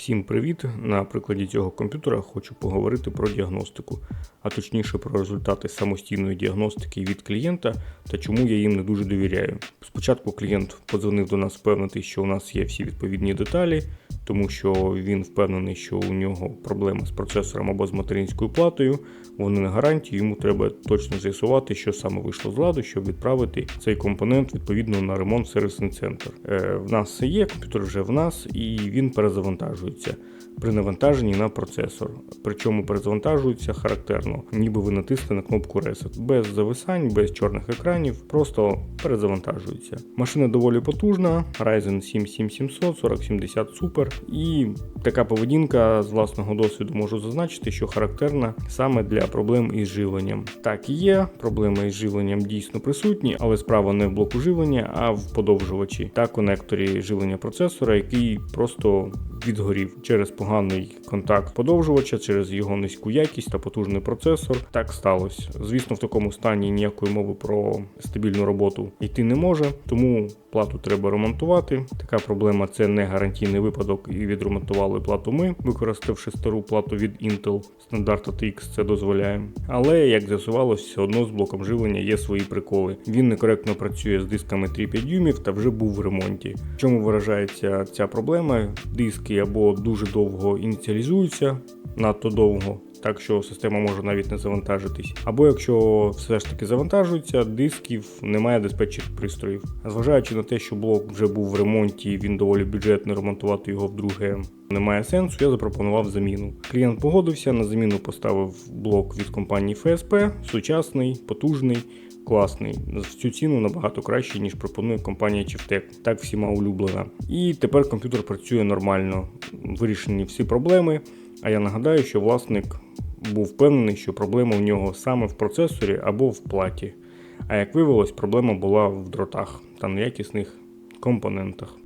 Всім привіт! На прикладі цього комп'ютера хочу поговорити про діагностику, а точніше про результати самостійної діагностики від клієнта та чому я їм не дуже довіряю. Спочатку клієнт подзвонив до нас впевнити, що у нас є всі відповідні деталі, тому що він впевнений, що у нього проблема з процесором або з материнською платою. Вони на гарантії, йому треба точно з'ясувати, що саме вийшло з ладу, щоб відправити цей компонент відповідно на ремонт сервісний центр. Е, в нас є, комп'ютер вже в нас, і він перезавантажується при навантаженні на процесор. Причому перезавантажується характерно, ніби ви натисли на кнопку Reset. Без зависань, без чорних екранів, просто перезавантажується. Машина доволі потужна, Ryzen 7 7700, 4070 Super. І така поведінка з власного досвіду можу зазначити, що характерна саме для проблем із живленням. Так і є, проблеми із живленням дійсно присутні, але справа не в блоку живлення, а в подовжувачі та конекторі живлення процесора, який просто відгорів через поганий контакт подовжувача, через його низьку якість та потужний процесор. Так сталося. Звісно, в такому стані ніякої мови про стабільну роботу йти не може, тому плату треба ремонтувати. Така проблема це не гарантійний випадок, і відремонтували плату ми, використавши стару плату від Intel. Стандарт ATX це дозволяє. Але як з'ясувалось, все одно з блоком живлення є свої приколи. Він некоректно працює з дисками 3-5 дюймів та вже був в ремонті. В чому виражається ця проблема? Диски або дуже довго ініціалізуються, надто довго. Так що система може навіть не завантажитись. Або якщо все ж таки завантажується, дисків немає диспетчерних пристроїв. Зважаючи на те, що блок вже був в ремонті, він доволі бюджетно ремонтувати його вдруге немає сенсу. Я запропонував заміну. Клієнт погодився, на заміну поставив блок від компанії FSP, сучасний, потужний. Класний, За цю ціну набагато краще, ніж пропонує компанія Chivtech, так всіма улюблена. І тепер комп'ютер працює нормально, вирішені всі проблеми. А я нагадаю, що власник був впевнений, що проблема в нього саме в процесорі або в платі. А як виявилось, проблема була в дротах та неякісних компонентах.